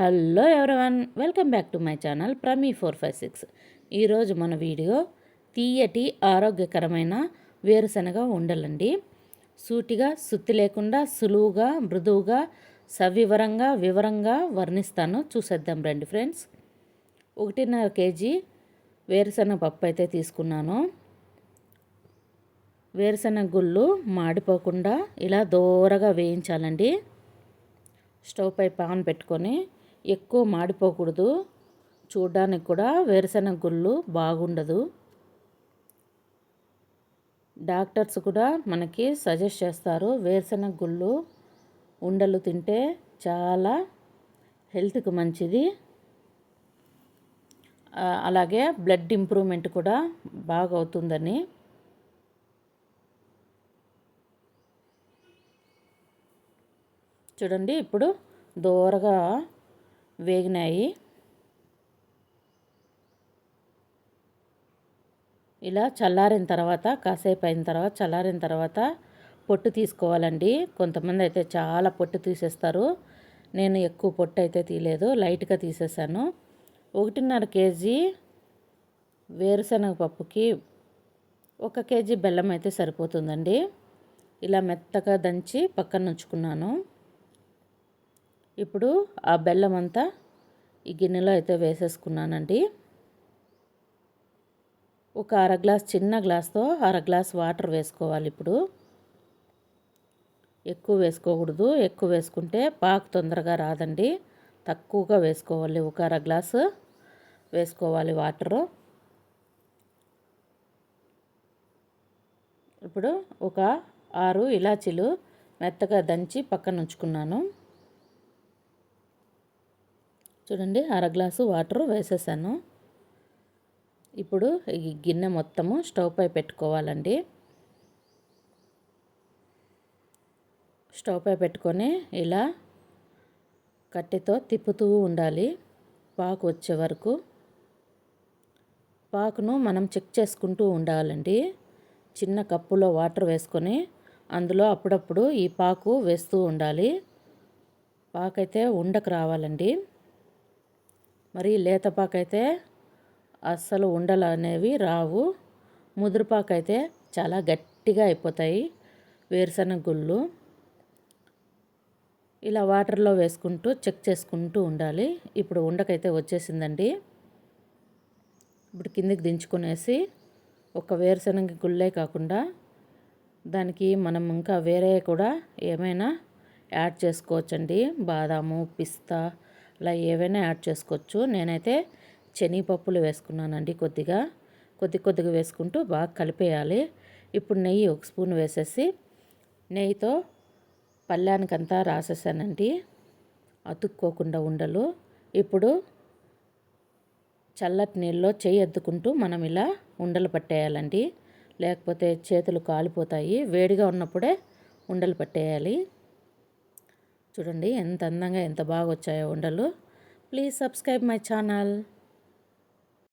Hello everyone? Welcome back to my channel Prami four five six. ఈరోజు మన video తీయటి ఆరోగ్యకరమైన వేరుశనగ ఉండలండి. సూటిగా సుత్తి లేకుండా సులువుగా మృదువుగా సవివరంగా వివరంగా వర్ణిస్తాను. చూసేద్దాం రండి ఫ్రెండ్స్. ఒకటిన్నర కేజీ వేరుశనగ పప్పు అయితే తీసుకున్నాను. వేరుశనగ గుళ్ళు మాడిపోకుండా ఇలా దూరగా వేయించాలండి. స్టవ్ పై పాన్ పెట్టుకొని ఎక్కువ మాడిపోకూడదు. చూడడానికి కూడా వేరుశనగ గుళ్ళు బాగుండదు. డాక్టర్స్ కూడా మనకి సజెస్ట్ చేస్తారు వేరుశనగ గుళ్ళు ఉండలు తింటే చాలా హెల్త్కి మంచిది. అలాగే బ్లడ్ ఇంప్రూవ్మెంట్ కూడా బాగా అవుతుందని. చూడండి ఇప్పుడు దూరగా వేగినాయి. ఇలా చల్లారిన తర్వాత కాసేపు అయిన తర్వాత చల్లారిన తర్వాత పొట్టు తీసుకోవాలండి. కొంతమంది అయితే చాలా పొట్టు తీసేస్తారు. నేను ఎక్కువ పొట్టు అయితే తీయలేదు. లైట్గా తీసేసాను. ఒకటిన్నర కేజీ వేరుశనగ పప్పుకి ఒక కేజీ బెల్లం అయితే సరిపోతుందండి. ఇలా మెత్తగా దంచి పక్కన ఉంచుకున్నాను. ఇప్పుడు ఆ బెల్లం అంతా ఈ గిన్నెలో అయితే వేసేసుకున్నానండి. ఒక అర గ్లాస్ చిన్న గ్లాస్తో అర గ్లాస్ వాటర్ వేసుకోవాలి ఇప్పుడు. ఎక్కువ వేసుకోకూడదు. ఎక్కువ వేసుకుంటే పాకు తొందరగా రాదండి. తక్కువగా వేసుకోవాలి. ఒక అర గ్లాసు వేసుకోవాలి వాటరు. ఇప్పుడు ఒక ఆరు ఇలాచీలు మెత్తగా దంచి పక్కన ఉంచుకున్నాను. చూడండి అర గ్లాసు వాటర్ వేసేసాను. ఇప్పుడు ఈ గిన్నె మొత్తము స్టవ్ పై పెట్టుకోవాలండి. స్టవ్ పై పెట్టుకొని ఇలా కట్టెతో తిప్పుతూ ఉండాలి. పాకు వచ్చే వరకు. పాకును మనం చెక్ చేసుకుంటూ ఉండాలండి. చిన్న కప్పులో వాటర్ వేసుకొని అందులో అప్పుడప్పుడు ఈ పాకు వేస్తూ ఉండాలి. పాకైతే ఉండకు రావాలండి. మరి లేతపాకైతే అస్సలు ఉండలు అనేవి రావు ముదురుపాకైతే చాలా గట్టిగా అయిపోతాయి వేరుశనగ గుళ్ళు ఇలా వాటర్లో వేసుకుంటూ చెక్ చేసుకుంటూ ఉండాలి. ఇప్పుడు ఉండకైతే వచ్చేసిందండి. ఇప్పుడు కిందికి దించుకునేసి ఒక వేరుశనగ గుళ్ళే కాకుండా దానికి మనం ఇంకా వేరే కూడా ఏమైనా యాడ్ చేసుకోవచ్చండి. బాదాము పిస్తా ఇలా ఏవైనా యాడ్ చేసుకోవచ్చు. నేనైతే శనగపప్పులు వేసుకున్నానండి కొద్దిగా. కొద్ది కొద్దిగా వేసుకుంటూ బాగా కలిపేయాలి. ఇప్పుడు నెయ్యి ఒక స్పూన్ వేసేసి నెయ్యితో పళ్ళానికంతా రాసేసానండి. అతుక్కోకుండా ఉండలు. ఇప్పుడు చల్లటి నీళ్ళలో చేయి అద్దుకుంటూ మనం ఇలా ఉండలు పట్టేయాలండి. లేకపోతే చేతులు కాలిపోతాయి. వేడిగా ఉన్నప్పుడే ఉండలు పట్టేయాలి. చూడండి ఎంత అందంగా ఎంత బాగా వచ్చాయో ఉండలు ప్లీజ్ సబ్స్క్రైబ్ మై ఛానల్